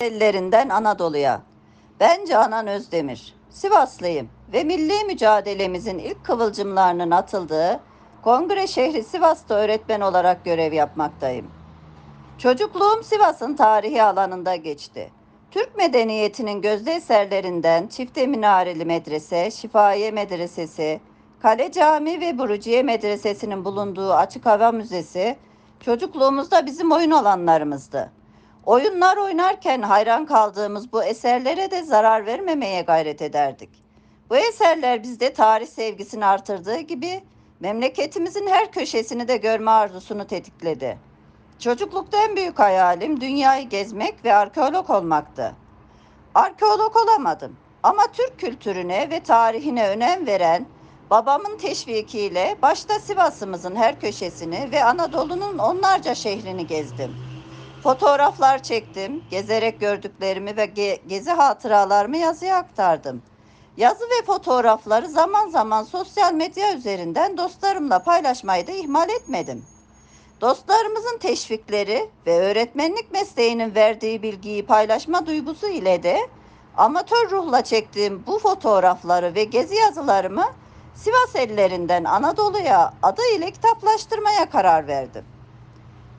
ellerinden Anadolu'ya. Ben Canan Özdemir. Sivaslıyım ve milli mücadelemizin ilk kıvılcımlarının atıldığı Kongre şehri Sivas'ta öğretmen olarak görev yapmaktayım. Çocukluğum Sivas'ın tarihi alanında geçti. Türk medeniyetinin gözde eserlerinden Çifte Minareli Medrese, Şifahiye Medresesi, Kale Cami ve Buruciye Medresesi'nin bulunduğu Açık Hava Müzesi çocukluğumuzda bizim oyun alanlarımızdı. Oyunlar oynarken hayran kaldığımız bu eserlere de zarar vermemeye gayret ederdik. Bu eserler bizde tarih sevgisini artırdığı gibi memleketimizin her köşesini de görme arzusunu tetikledi. Çocuklukta en büyük hayalim dünyayı gezmek ve arkeolog olmaktı. Arkeolog olamadım ama Türk kültürüne ve tarihine önem veren babamın teşvikiyle başta Sivas'ımızın her köşesini ve Anadolu'nun onlarca şehrini gezdim. Fotoğraflar çektim, gezerek gördüklerimi ve ge- gezi hatıralarımı yazıya aktardım. Yazı ve fotoğrafları zaman zaman sosyal medya üzerinden dostlarımla paylaşmayı da ihmal etmedim. Dostlarımızın teşvikleri ve öğretmenlik mesleğinin verdiği bilgiyi paylaşma duygusu ile de amatör ruhla çektiğim bu fotoğrafları ve gezi yazılarımı Sivas ellerinden Anadolu'ya adı ile kitaplaştırmaya karar verdim.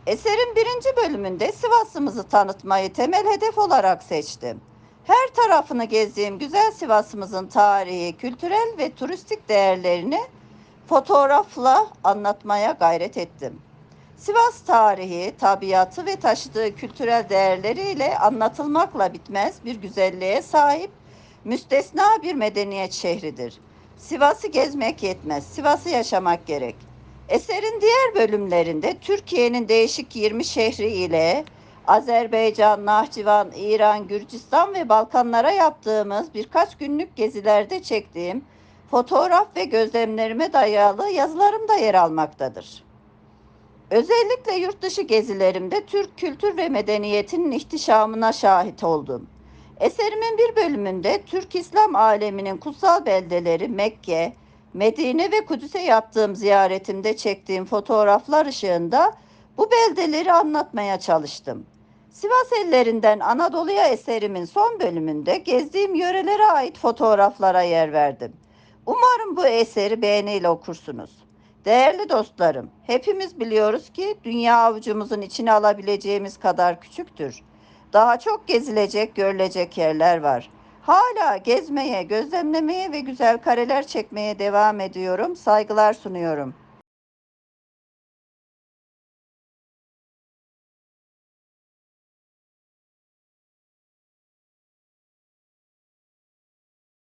Eserin birinci bölümünde Sivas'ımızı tanıtmayı temel hedef olarak seçtim. Her tarafını gezdiğim güzel Sivas'ımızın tarihi, kültürel ve turistik değerlerini fotoğrafla anlatmaya gayret ettim. Sivas tarihi, tabiatı ve taşıdığı kültürel değerleriyle anlatılmakla bitmez bir güzelliğe sahip müstesna bir medeniyet şehridir. Sivas'ı gezmek yetmez, Sivas'ı yaşamak gerek. Eserin diğer bölümlerinde Türkiye'nin değişik 20 şehri ile Azerbaycan, Nahçıvan, İran, Gürcistan ve Balkanlara yaptığımız birkaç günlük gezilerde çektiğim fotoğraf ve gözlemlerime dayalı yazılarım da yer almaktadır. Özellikle yurt dışı gezilerimde Türk kültür ve medeniyetinin ihtişamına şahit oldum. Eserimin bir bölümünde Türk İslam aleminin kutsal beldeleri Mekke, Medine ve Kudüs'e yaptığım ziyaretimde çektiğim fotoğraflar ışığında bu beldeleri anlatmaya çalıştım. Sivas ellerinden Anadolu'ya eserimin son bölümünde gezdiğim yörelere ait fotoğraflara yer verdim. Umarım bu eseri beğeniyle okursunuz. Değerli dostlarım, hepimiz biliyoruz ki dünya avucumuzun içine alabileceğimiz kadar küçüktür. Daha çok gezilecek, görülecek yerler var. Hala gezmeye, gözlemlemeye ve güzel kareler çekmeye devam ediyorum. Saygılar sunuyorum.